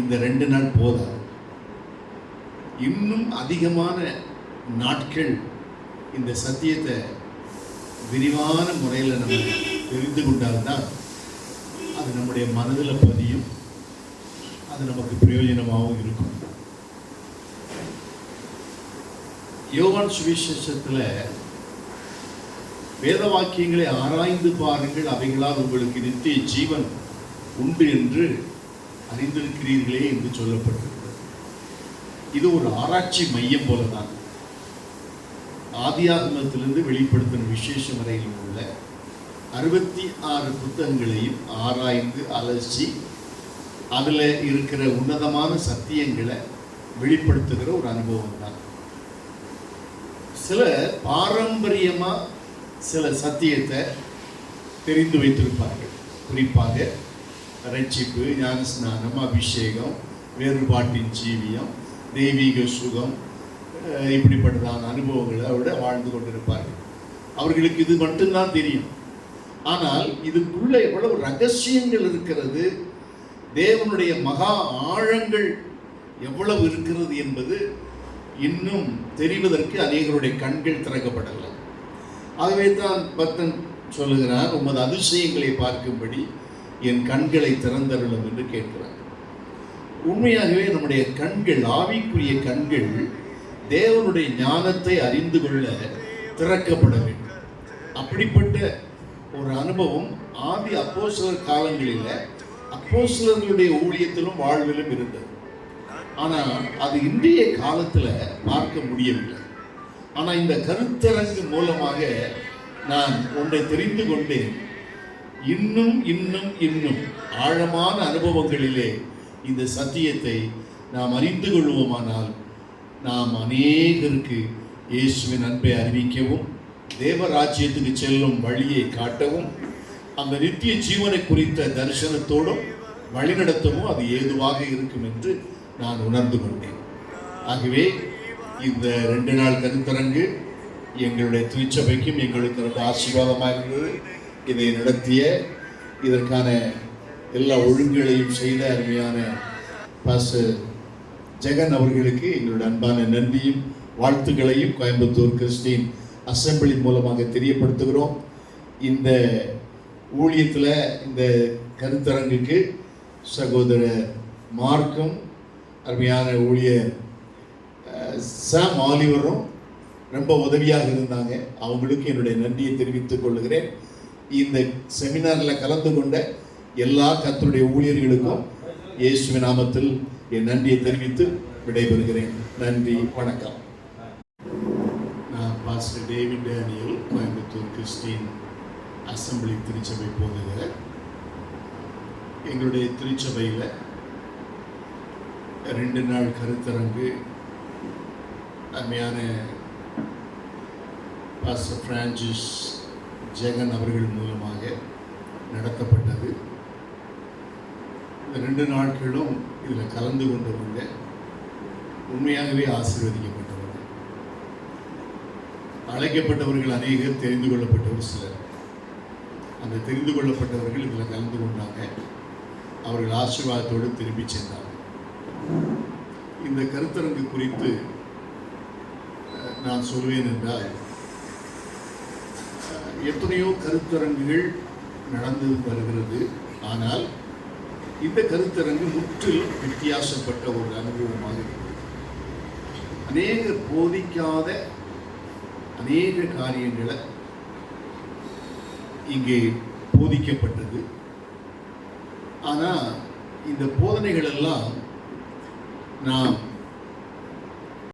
இந்த ரெண்டு நாள் போதாது இன்னும் அதிகமான நாட்கள் இந்த சத்தியத்தை விரிவான முறையில் நம்ம தெரிந்து கொண்டால்தான் அது நம்முடைய மனதில் பதியும். அது நமக்கு பிரயோஜனமாகவும் இருக்கும். யோகான் சுவிசேஷத்தில் வேத வாக்கியங்களை ஆராய்ந்து பாருங்கள். அவைகளால் உங்களுக்கு நித்திய ஜீவன் உண்டு என்று அறிந்திருக்கிறீர்களே என்று சொல்லப்பட்டிருக்கிறது. இது ஒரு ஆராய்ச்சி மையம் போலதான். ஆதியாகமத்திலிருந்து வெளிப்படுத்தின விசேஷம் வரையில் உள்ள அறுபத்தி ஆறு புத்தகங்களையும் ஆராய்ந்து அலசி அதில் இருக்கிற உன்னதமான சத்தியங்களை வெளிப்படுத்துகிற ஒரு அனுபவம் தான். சில பாரம்பரியமாக சில சத்தியத்தை தெரிந்து வைத்திருப்பார்கள். குறிப்பாக ரட்சிப்பு ஞானஸ்நானம் அபிஷேகம் வேறுபாட்டின் ஜீவியம் தெய்வீக சுகம் இப்படிப்பட்டதான அனுபவங்களை விட வாழ்ந்து கொண்டிருப்பார்கள். அவர்களுக்கு இது மட்டும்தான் தெரியும். ஆனால் இதுக்குள்ள எவ்வளவு ரகசியங்கள் இருக்கிறது தேவனுடைய மகா ஆழங்கள் எவ்வளவு இருக்கிறது என்பது இன்னும் தெரிவதற்கு அநேகருடைய கண்கள் திறக்கப்படலை ஆகவே தான் பக்தன் சொல்லுகிறார் உமது அதிசயங்களை பார்க்கும்படி என் கண்களை திறந்தருளும் என்று கேட்கிறார். உண்மையாகவே நம்முடைய கண்கள் ஆவிக்குரிய கண்கள் தேவனுடைய ஞானத்தை அறிந்து கொள்ள திறக்கப்பட வேண்டும். அப்படிப்பட்ட ஒரு அனுபவம் ஆதி அப்போஸ்தலர் காலங்களில் அப்போஸ்தலர்களுடைய ஊழியத்திலும் வாழ்விலும் இருந்தது. ஆனால் அது இன்றைய காலத்தில் பார்க்க முடியவில்லை. ஆனால் இந்த கருத்தரங்கு மூலமாக நான் ஒன்றை தெரிந்து கொண்டேன். இன்னும் இன்னும் இன்னும் ஆழமான அனுபவங்களிலே இந்த சத்தியத்தை நாம் அறிந்து கொள்வோமானால் நாம் அநேகருக்கு இயேசுவின் அன்பை அறிவிக்கவும் தேவராஜ்யத்துக்கு செல்லும் வழியை காட்டவும் அந்த நித்திய ஜீவனை குறித்த தரிசனத்தோடும் வழிநடத்தவும் அது ஏதுவாக இருக்கும் என்று நான் உணர்ந்து கொண்டேன். ஆகவே இந்த ரெண்டு நாள் கருத்தரங்கு எங்களுடைய திருச்சபைக்கும் எங்களுக்கு ரொம்ப ஆசீர்வாதமாக இருந்தது. இதை நடத்திய இதற்கான எல்லா ஒழுங்குகளையும் செய்த அருமையான பாச ஜெகன் அவர்களுக்கு எங்களுடைய அன்பான நன்றியும் வாழ்த்துக்களையும் கோயம்புத்தூர் கிறிஸ்டின் அசம்பிளி மூலமாக தெரியப்படுத்துகிறோம். இந்த ஊழியத்தில் இந்த கருத்தரங்குக்கு சகோதரர் மார்க்கும் அருமையான ஊழியர் சாம் ஆலிவரும் ரொம்ப உதவியாக இருந்தாங்க. அவங்களுக்கு என்னுடைய நன்றியை தெரிவித்துக் கொள்கிறேன். இந்த செமினாரில் கலந்து கொண்ட எல்லா கத்தருடைய ஊழியர்களுக்கும் இயேசுவின் நாமத்தில் என் நன்றியை தெரிவித்து விடைபெறுகிறேன். நன்றி வணக்கம். நான் pastor David Daniel Coimbatore Christian assembly திருச்சபை போகுகிற எங்களுடைய திருச்சபையில் ரெண்டு நாள் கருத்தரங்கு அருமையான பாஸ்டர் பிரான்சிஸ் ஜெகன் அவர்கள் மூலமாக நடத்தப்பட்டது. இந்த ரெண்டு நாட்களும் இதில் கலந்து கொண்டவங்க உண்மையாகவே ஆசீர்வதிக்கப்பட்டவர்கள் அழைக்கப்பட்டவர்கள் அநேகர் தெரிந்து கொள்ளப்பட்டவர் சிலர். அந்த தெரிந்து கொள்ளப்பட்டவர்கள் இதில் கலந்து கொண்டாங்க. அவர்கள் ஆசீர்வாதத்தோடு திரும்பி சென்றாங்க. இந்த கருத்தரங்கு குறித்து நான் சொல்வேன் என்றால் எத்தனையோ கருத்தரங்குகள் நடந்து வருகிறது. ஆனால் இந்த கருத்தரங்கு முற்றிலும் வித்தியாசப்பட்ட ஒரு அனுபவமாக இருக்கிறது. அநேக போதிக்காத அநேக காரியங்களை இங்கே போதிக்கப்பட்டது. ஆனால் இந்த போதனைகள் எல்லாம் நாம்